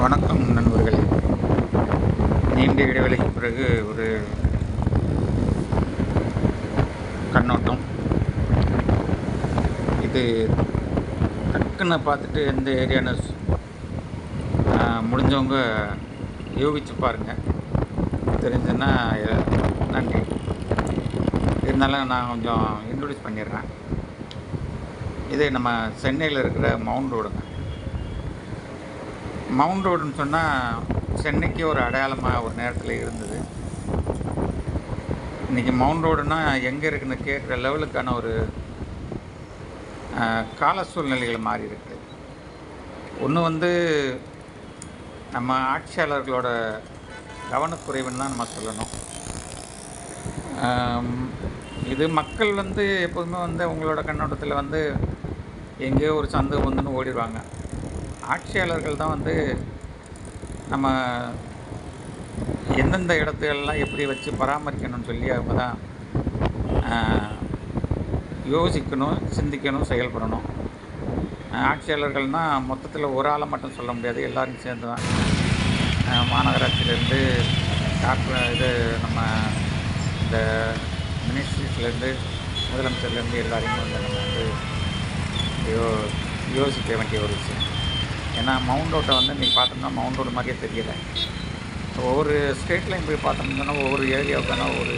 வணக்கம் நண்பர்களே. நீண்ட இடைவெளிக்கு பிறகு ஒரு கண்ணோட்டம். இது டக்குன்னு பார்த்துட்டு எந்த ஏரியான்னு முடிஞ்சவங்க யோகிச்சு பாருங்கள் தெரிஞ்சுன்னா நன்றி. இருந்தாலும் நான் கொஞ்சம் இன்ட்ரடியூஸ் பண்ணிடுறேன். இது நம்ம சென்னையில் இருக்கிற மவுண்ட் ரோடுங்க. மவுண்ட் ரோடுன்னு சொன்னால் சென்னைக்கு ஒரு அடையாளமாக ஒரு நேரத்தில் இருந்தது. இன்றைக்கி மவுண்ட் ரோடுனா எங்கே இருக்குன்னு கேட்குற லெவலுக்கான ஒரு கால சூழ்நிலைகள் மாறி இருக்குது ஒன்று வந்து நம்ம ஆட்சியாளர்களோட கவனக்குறைவுன்னு தான் நம்ம சொல்லணும். இது மக்கள் வந்து எப்போதுமே வந்து அவங்களோட கண்ணோட்டத்தில் வந்து எங்கேயோ ஒரு சந்து வந்துன்னு ஓடிடுவாங்க. ஆட்சியாளர்கள் தான் வந்து நம்ம எந்தெந்த இடத்துலலாம் எப்படி வச்சு பராமரிக்கணும்னு சொல்லி அவங்க தான் யோசிக்கணும் சிந்திக்கணும் செயல்படணும். ஆட்சியாளர்கள்னால் மொத்தத்தில் ஒரு ஆளை மட்டும் சொல்ல முடியாது எல்லோரும் சேர்ந்து தான். மாநகராட்சியிலேருந்து டாக்டர் இது நம்ம இந்த மினிஸ்ட்ரிஸ்லேருந்து முதலமைச்சர்லேருந்து எல்லாரையும் வந்து நம்ம வந்து யோ யோசிக்க வேண்டிய ஒரு விஷயம். ஏன்னா மவுண்ட் ரோட்டை வந்து இன்றைக்கி பார்த்தோம்னா மவுண்ட் ரோடு மாதிரியே தெரியலை. ஒவ்வொரு ஸ்டேட்லையும் போய் பார்த்தோம்னா ஒவ்வொரு ஏரியாவுக்கான ஒரு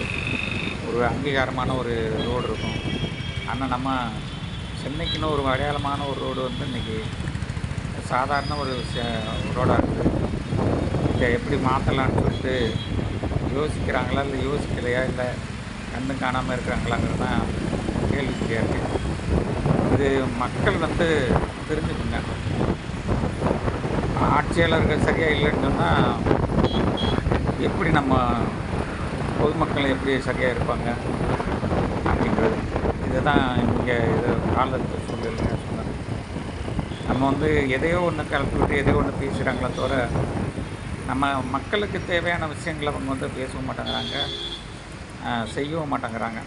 ஒரு அங்கீகாரமான ஒரு ரோடு இருக்கும். ஆனால் நம்ம சென்னைக்குன்னு ஒரு அடையாளமான ஒரு ரோடு வந்து இன்றைக்கி சாதாரண ஒரு ரோடாக இருக்குது. இதை எப்படி மாற்றலான்னு சொல்லிட்டு யோசிக்கிறாங்களா இல்லை யோசிக்கலையா இல்லை கண்ணு காணாமல் இருக்கிறாங்களாங்கிறது தான் கேள்விக்குறியாக இருக்குது இது மக்கள் வந்து தெரிஞ்சுக்குங்க ஆட்சியாளர்கள் சரியாக இல்லைன்னு சொன்னால் எப்படி நம்ம பொதுமக்கள் எப்படி சரியாக இருப்பாங்க அப்படின்றது. இதுதான் இங்கே இது காலத்து சூழ்நிலை சொன்னது. நம்ம வந்து எதையோ ஒன்று கலப்பிவிட்டு எதையோ ஒன்று பேசுகிறாங்களே தவிர நம்ம மக்களுக்கு தேவையான விஷயங்களை அவங்க வந்து பேசவும் மாட்டேங்கிறாங்க செய்யவும் மாட்டேங்கிறாங்க.